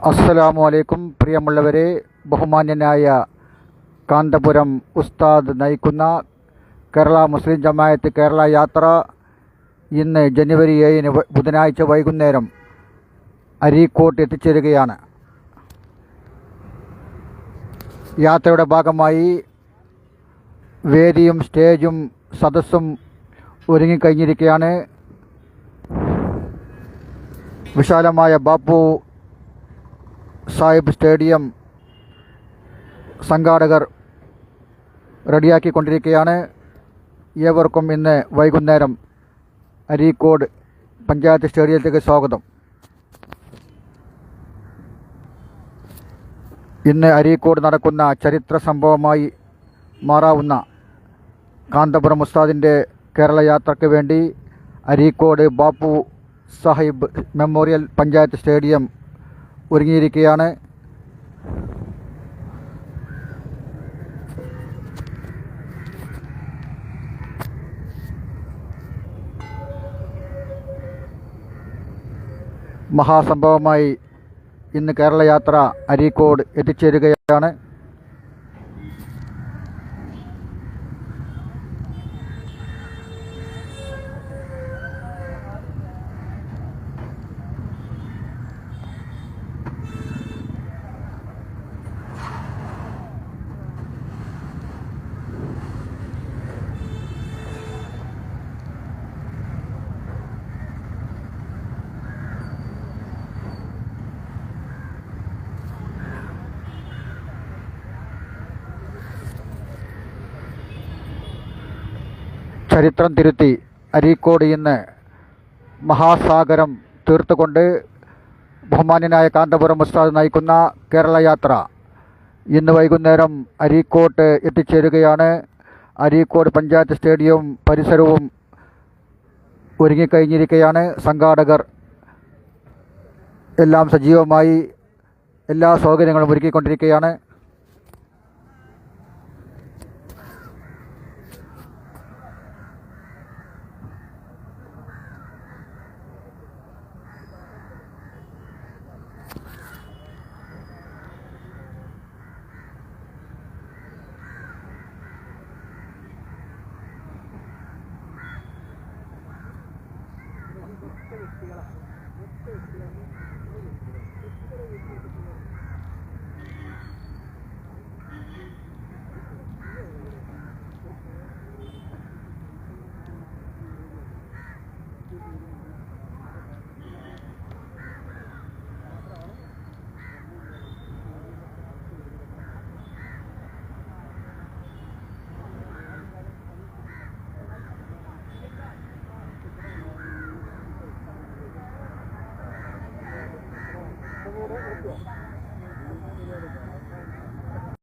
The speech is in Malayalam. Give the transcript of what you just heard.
അസ്സലാമു അലൈക്കും പ്രിയമുള്ളവരെ ബഹുമാന്യനായ കാന്തപുരം ഉസ്താദ് നയിക്കുന്ന കേരള മുസ്ലിം ജമായത്ത് കേരള യാത്ര ഇന്ന് ജനുവരി ഏഴിന് ബുധനാഴ്ച വൈകുന്നേരം അരീക്കോട്ട് എത്തിച്ചേരുകയാണ്. യാത്രയുടെ ഭാഗമായി വേദിയും സ്റ്റേജും സദസ്സും ഒരുങ്ങിക്കഴിഞ്ഞിരിക്കുകയാണ് വിശാലമായ ബാപ്പു സാഹിബ് സ്റ്റേഡിയം സംഘാടകർ റെഡിയാക്കിക്കൊണ്ടിരിക്കുകയാണ്. ഏവർക്കും ഇന്ന് വൈകുന്നേരം അരീക്കോട് പഞ്ചായത്ത് സ്റ്റേഡിയത്തിലേക്ക് സ്വാഗതം. ഇന്ന് അരീക്കോട് നടക്കുന്ന ചരിത്ര സംഭവമായി മാറാവുന്ന കാന്തപുരം ഉസ്താദിന്റെ കേരള യാത്രയ്ക്ക് വേണ്ടി അരീക്കോട് ബാപ്പു സാഹിബ് മെമ്മോറിയൽ പഞ്ചായത്ത് സ്റ്റേഡിയം ഒരുങ്ങിയിരിക്കുകയാണ്. മഹാസംഭവമായി ഇന്ന് കേരളയാത്ര അരീക്കോട് എത്തിച്ചേരുകയാണ്. ചരിത്രം തിരുത്തി അരീക്കോട് ഇന്ന് മഹാസാഗരം തീർത്തുകൊണ്ട് ബഹുമാന്യനായ കാന്തപുരം ഉസ്താദ് നയിക്കുന്ന കേരള യാത്ര. ഇന്ന് വൈകുന്നേരം അരീക്കോട്ട് എത്തിച്ചേരുകയാണ്. അരീക്കോട് പഞ്ചായത്ത് സ്റ്റേഡിയവും പരിസരവും ഒരുങ്ങിക്കഴിഞ്ഞിരിക്കുകയാണ് സംഘാടകർ എല്ലാം സജീവമായി എല്ലാ സൗകര്യങ്ങളും ഒരുക്കിക്കൊണ്ടിരിക്കുകയാണ് から。